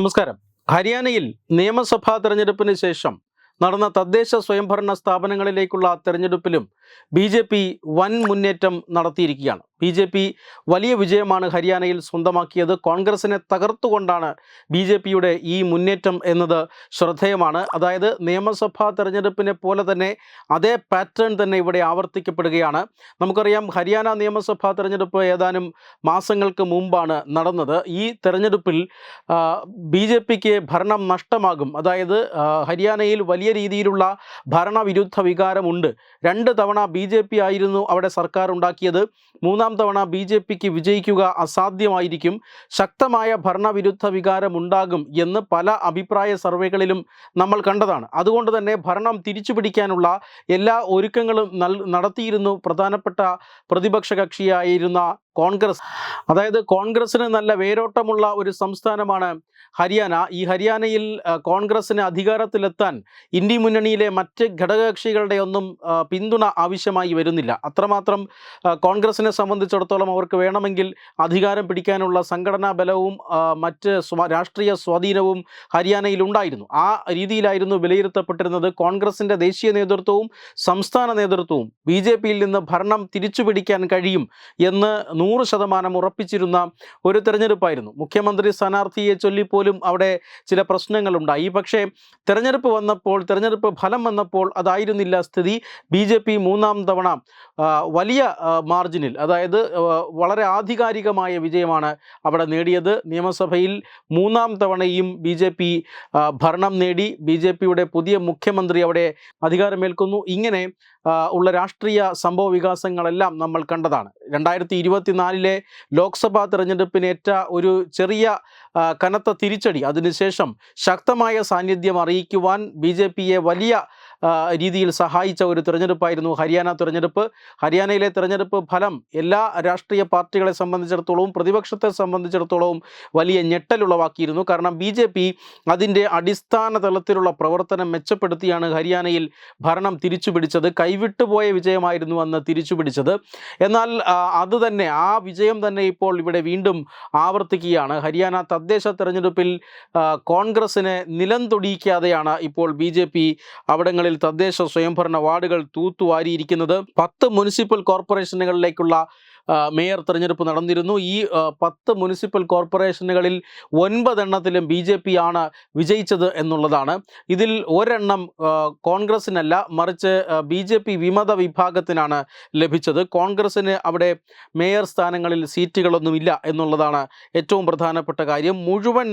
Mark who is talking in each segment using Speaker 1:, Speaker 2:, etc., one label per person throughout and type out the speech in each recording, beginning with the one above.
Speaker 1: നമസ്കാരം ഹരിയാനയിൽ നിയമസഭാ തെരഞ്ഞെടുപ്പിന് ശേഷം നടന്ന തദ്ദേശ സ്വയംഭരണ സ്ഥാപനങ്ങളിലേക്കുള്ള തെരഞ്ഞെടുപ്പിലും ബി ജെ പി വൻ മുന്നേറ്റം നടത്തിയിരിക്കുകയാണ് ബി ജെ പി വലിയ വിജയമാണ് ഹരിയാനയിൽ സ്വന്തമാക്കിയത് കോൺഗ്രസിനെ തകർത്തുകൊണ്ടാണ് ബി ജെ പിയുടെ ഈ മുന്നേറ്റം എന്നത് ശ്രദ്ധേയമാണ് അതായത് നിയമസഭാ തെരഞ്ഞെടുപ്പിനെ പോലെ തന്നെ അതേ പാറ്റേൺ തന്നെ ഇവിടെ ആവർത്തിക്കപ്പെടുകയാണ് നമുക്കറിയാം ഹരിയാന നിയമസഭാ തെരഞ്ഞെടുപ്പ് ഏതാനും മാസങ്ങൾക്ക് മുമ്പാണ് നടന്നത് ഈ തെരഞ്ഞെടുപ്പിൽ ബി ജെ പിക്ക് ഭരണം നഷ്ടമാകും അതായത് ഹരിയാനയിൽ വലിയ രീതിയിലുള്ള ഭരണവിരുദ്ധ വികാരമുണ്ട് രണ്ട് തവണ തവണ ബി ജെ പി ആയിരുന്നു അവിടെ സർക്കാർ ഉണ്ടാക്കിയത് മൂന്നാം തവണ ബി ജെ പിക്ക് വിജയിക്കുക അസാധ്യമായിരിക്കും ശക്തമായ ഭരണവിരുദ്ധ വികാരമുണ്ടാകും എന്ന് പല അഭിപ്രായ സർവേകളിലും നമ്മൾ കണ്ടതാണ് അതുകൊണ്ട് തന്നെ ഭരണം തിരിച്ചു പിടിക്കാനുള്ള എല്ലാ ഒരുക്കങ്ങളും നടത്തിയിരുന്നു പ്രധാനപ്പെട്ട പ്രതിപക്ഷ കക്ഷിയായിരുന്ന കോൺഗ്രസ് അതായത് കോൺഗ്രസിന് നല്ല വേരോട്ടമുള്ള ഒരു സംസ്ഥാനമാണ് ഹരിയാന ഈ ഹരിയാനയിൽ കോൺഗ്രസിന് അധികാരത്തിലെത്താൻ ഇന്ത്യ മുന്നണിയിലെ മറ്റ് ഘടകകക്ഷികളുടെ ഒന്നും പിന്തുണ ആവശ്യമായി വരുന്നില്ല അത്രമാത്രം കോൺഗ്രസിനെ സംബന്ധിച്ചിടത്തോളം അവർക്ക് വേണമെങ്കിൽ അധികാരം പിടിക്കാനുള്ള സംഘടനാ ബലവും മറ്റ് രാഷ്ട്രീയ സ്വാധീനവും ഹരിയാനയിൽ ഉണ്ടായിരുന്നു ആ രീതിയിലായിരുന്നു വിലയിരുത്തപ്പെട്ടിരുന്നത് കോൺഗ്രസിൻ്റെ ദേശീയ നേതൃത്വവും സംസ്ഥാന നേതൃത്വവും ബി നിന്ന് ഭരണം തിരിച്ചുപിടിക്കാൻ കഴിയും എന്ന് നൂറ് ശതമാനം ഉറപ്പിച്ചിരുന്ന ഒരു തെരഞ്ഞെടുപ്പായിരുന്നു മുഖ്യമന്ത്രി സ്ഥാനാർത്ഥിയെ ചൊല്ലി പോലും അവിടെ ചില പ്രശ്നങ്ങളുണ്ടായി പക്ഷേ തെരഞ്ഞെടുപ്പ് വന്നപ്പോൾ തെരഞ്ഞെടുപ്പ് ഫലം വന്നപ്പോൾ അതായിരുന്നില്ല സ്ഥിതി ബി ജെ പി മൂന്നാം തവണ വലിയ മാർജിനിൽ അതായത് വളരെ ആധികാരികമായ വിജയമാണ് അവിടെ നേടിയത് നിയമസഭയിൽ മൂന്നാം തവണയും ബി ജെ പി ഭരണം നേടി ബി ജെ പിയുടെ പുതിയ മുഖ്യമന്ത്രി അവിടെ അധികാരമേൽക്കുന്നു ഇങ്ങനെ ഉള്ള രാഷ്ട്രീയ സംഭവ വികാസങ്ങളെല്ലാം നമ്മൾ കണ്ടതാണ് രണ്ടായിരത്തി ഇരുപത്തിനാലിലെ ലോക്സഭാ തിരഞ്ഞെടുപ്പിനേറ്റ ഒരു ചെറിയ കനത്ത തിരിച്ചടി അതിനുശേഷം ശക്തമായ സാന്നിധ്യം അറിയിക്കുവാൻ ബി വലിയ രീതിയിൽ സഹായിച്ച ഒരു തിരഞ്ഞെടുപ്പായിരുന്നു ഹരിയാന തിരഞ്ഞെടുപ്പ് ഹരിയാനയിലെ തിരഞ്ഞെടുപ്പ് ഫലം എല്ലാ രാഷ്ട്രീയ പാർട്ടികളെ സംബന്ധിച്ചിടത്തോളവും പ്രതിപക്ഷത്തെ സംബന്ധിച്ചിടത്തോളവും വലിയ ഞെട്ടലുളവാക്കിയിരുന്നു കാരണം ബി ജെ പി അതിൻ്റെ അടിസ്ഥാന തലത്തിലുള്ള പ്രവർത്തനം മെച്ചപ്പെടുത്തിയാണ് ഹരിയാനയിൽ ഭരണം തിരിച്ചുപിടിച്ചത് കൈവിട്ടുപോയ വിജയമായിരുന്നു അന്ന് തിരിച്ചുപിടിച്ചത് എന്നാൽ അത് തന്നെ ആ വിജയം തന്നെ ഇപ്പോൾ ഇവിടെ വീണ്ടും ആവർത്തിക്കുകയാണ് ഹരിയാന തദ്ദേശ തെരഞ്ഞെടുപ്പിൽ കോൺഗ്രസിനെ നിലം തൊടിയിക്കാതെയാണ് ഇപ്പോൾ ബി ജെ പി അവിടങ്ങളിൽ ജില്ലകളിൽ തദ്ദേശ സ്വയംഭരണ വാർഡുകൾ തൂത്തുവാരിയിരിക്കുന്നത് പത്ത് മുനിസിപ്പൽ കോർപ്പറേഷനുകളിലേക്കുള്ള മേയർ തെരഞ്ഞെടുപ്പ് നടന്നിരുന്നു ഈ പത്ത് മുനിസിപ്പൽ കോർപ്പറേഷനുകളിൽ ഒൻപതെണ്ണത്തിലും ബി ജെ പി ആണ് വിജയിച്ചത് എന്നുള്ളതാണ് ഇതിൽ ഒരെണ്ണം കോൺഗ്രസിനല്ല മറിച്ച് ബി ജെ പി വിമത വിഭാഗത്തിനാണ് ലഭിച്ചത് കോൺഗ്രസിന് അവിടെ മേയർ സ്ഥാനങ്ങളിൽ സീറ്റുകളൊന്നുമില്ല എന്നുള്ളതാണ് ഏറ്റവും പ്രധാനപ്പെട്ട കാര്യം മുഴുവൻ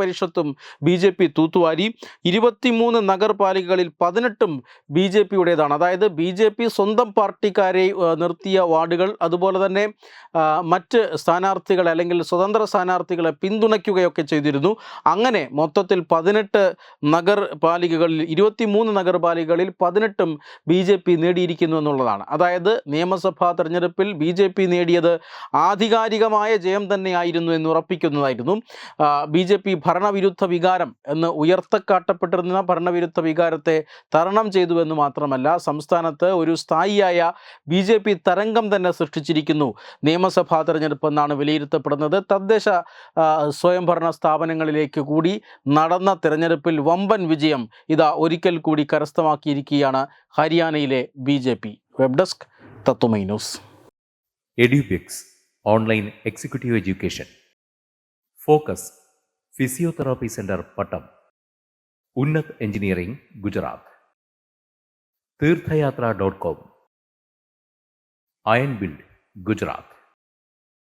Speaker 1: പരിഷത്തും ബി ജെ പി തൂത്തുവാരി ഇരുപത്തിമൂന്ന് നഗരപാലികകളിൽ പതിനെട്ടും ബി ജെ പിയുടേതാണ് അതായത് ബി ജെ പി സ്വന്തം പാർട്ടിക്കാരെ നിർത്തിയ വാർഡുകൾ അതുപോലെ തന്നെ തന്നെ മറ്റ് സ്ഥാനാർത്ഥികളെ അല്ലെങ്കിൽ സ്വതന്ത്ര സ്ഥാനാർത്ഥികളെ പിന്തുണയ്ക്കുകയൊക്കെ ചെയ്തിരുന്നു അങ്ങനെ മൊത്തത്തിൽ പതിനെട്ട് നഗർപാലികകളിൽ ഇരുപത്തിമൂന്ന് നഗരപാലികകളിൽ പതിനെട്ടും ബി ജെ പി നേടിയിരിക്കുന്നു എന്നുള്ളതാണ് അതായത് നിയമസഭാ തെരഞ്ഞെടുപ്പിൽ ബി ജെ പി നേടിയത് ആധികാരികമായ ജയം തന്നെയായിരുന്നു എന്ന് ഉറപ്പിക്കുന്നതായിരുന്നു ബി ജെ പി ഭരണവിരുദ്ധ വികാരം എന്ന് ഉയർത്തക്കാട്ടപ്പെട്ടിരുന്ന ഭരണവിരുദ്ധ വികാരത്തെ തരണം എന്ന് മാത്രമല്ല സംസ്ഥാനത്ത് ഒരു സ്ഥായിയായ ബി ജെ പി തരംഗം തന്നെ സൃഷ്ടിച്ചിരിക്കുന്നു വരുന്നു നിയമസഭാ തെരഞ്ഞെടുപ്പ് എന്നാണ് വിലയിരുത്തപ്പെടുന്നത് തദ്ദേശ സ്വയംഭരണ സ്ഥാപനങ്ങളിലേക്ക് കൂടി നടന്ന തെരഞ്ഞെടുപ്പിൽ വമ്പൻ വിജയം ഇതാ ഒരിക്കൽ കൂടി കരസ്ഥമാക്കിയിരിക്കുകയാണ് ഹരിയാനയിലെ B J P web desk Tatwamayi news
Speaker 2: Edubix online executive education focus physiotherapy centre Pattom Unnat engineering Gujarat Theerthayathra dot com iron build Gujarat